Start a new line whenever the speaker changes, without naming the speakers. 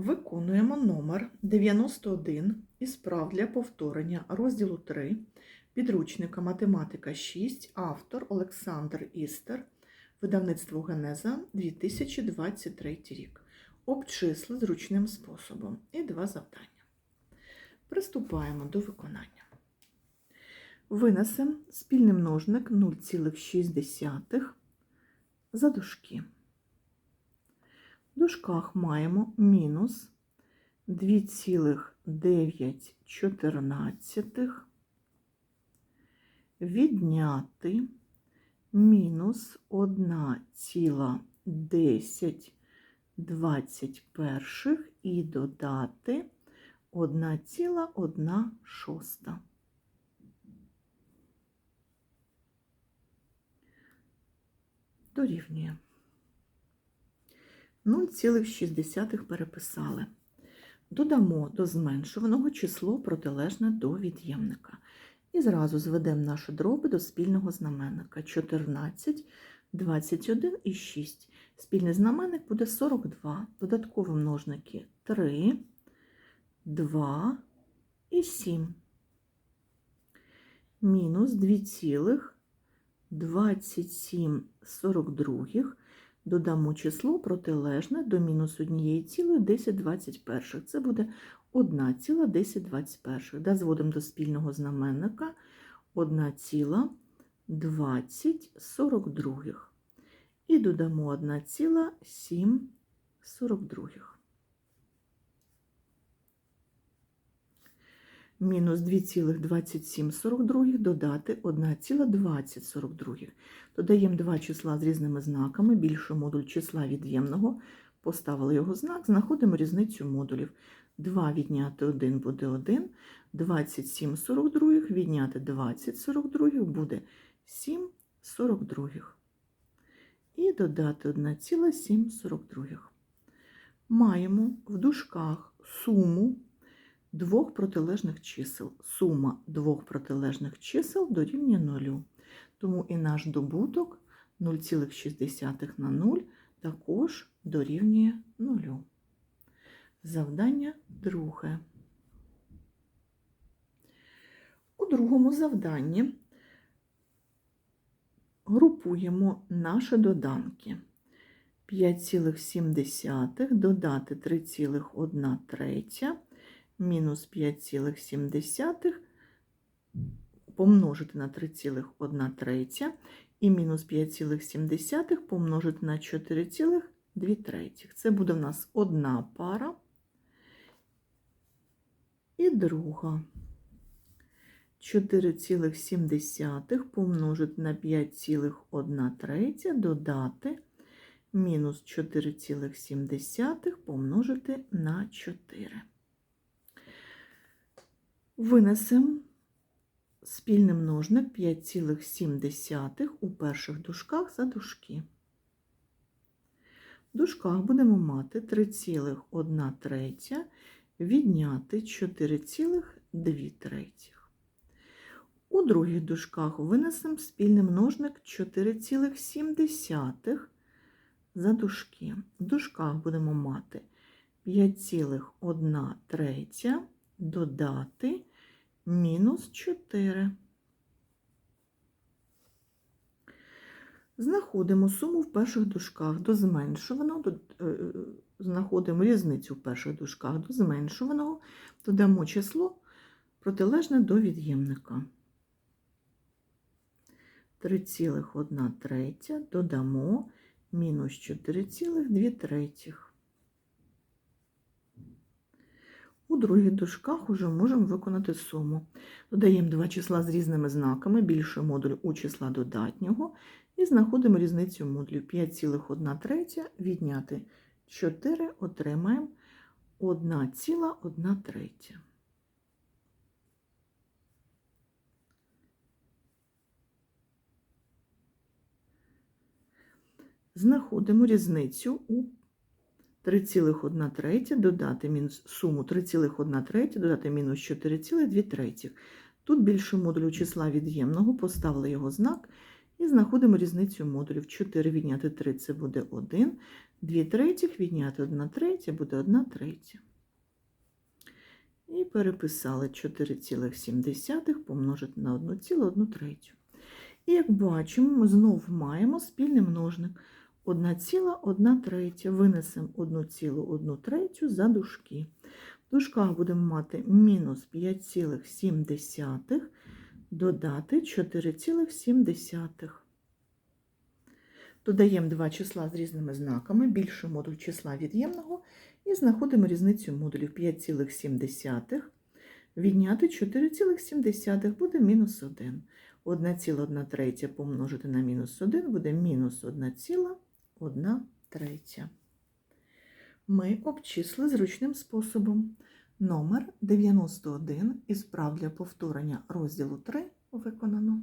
Виконуємо номер 91 із прав для повторення розділу 3 підручника Математика 6, автор Олександр Істер, видавництво Генеза 2023 рік. Обчисли зручним способом. І два завдання. Приступаємо до виконання. Винесемо спільний множник 0,6 за дужки. В дужках маємо мінус 2,914 відняти мінус 1,1021 і додати 1,1 шоста. Дорівнює. 0,6 переписали. Додамо до зменшуваного число протилежне до від'ємника. І зразу зведемо наші дроби до спільного знаменника 14, 21 і 6. Спільний знаменник буде 42. Додаткові множники 3, 2 і 7. Мінус 2,2742 додамо число протилежне до мінус 1,1021. Це буде 1,1021. Да, зводимо до спільного знаменника 1,2042. І додамо 1,742. Мінус 2,2742 додати 1,2042. Додаємо два числа з різними знаками, більше модуль числа від'ємного, поставили його знак, знаходимо різницю модулів. 2 відняти 1 буде 1, 27,42 відняти 20,42 буде 7,42. І додати 1,742. Маємо в дужках суму двох протилежних чисел. Сума двох протилежних чисел дорівнює 0. Тому і наш добуток 0,6 на 0 також дорівнює 0. Завдання друге. У другому завданні групуємо наші доданки. 5,7 додати 3,1 третя мінус 5,7 помножити на 3,1 третя і мінус 5,7 помножити на 4,2 третіх. Це буде в нас одна пара і друга. 4,7 помножити на 5,1 третя додати мінус 4,7 помножити на 4. Винесемо спільний множник 5,7 у перших дужках за дужки. В дужках будемо мати 3,1 третя відняти 4,2 третіх. У других дужках винесемо спільний множник 4,7 за дужки. В дужках будемо мати 5,1 третя додати мінус 4. Знаходимо суму в перших дужках до зменшуваного, до, е, знаходимо різницю в перших дужках до зменшуваного, додамо число протилежне до від'ємника. 3,1 третя додамо мінус 4,2 третіх. У других дужках уже можемо виконати суму. Додаємо два числа з різними знаками, більше модуль у числа додатнього, і знаходимо різницю модулів 5,1 третя відняти 4 отримаємо 1,1 третя. Знаходимо різницю у 3,1 третя додати мінус суму 3,1 третя додати мінус 4,2 третіх. Тут більше модулю числа від'ємного, поставили його знак І знаходимо різницю модулів. 4 відняти 3 це буде 1. 2 третіх відняти 1 третя буде 1 третя. І переписали 4,7 помножити на 1,1 третю. І як бачимо, ми знов маємо спільний множник. 1,1 третя. Винесемо 1,1 третю за дужки. В дужках будемо мати мінус 5,7 додати 4,7. Додаємо два числа з різними знаками, більший модуль числа від'ємного і знаходимо різницю модулів 5,7. Відняти 4,7 буде мінус 1. 1,1 третя помножити на мінус 1 буде мінус 1,1 третя. Ми обчисли зручним способом. Номер 91 із прав для повторення розділу 3 виконано.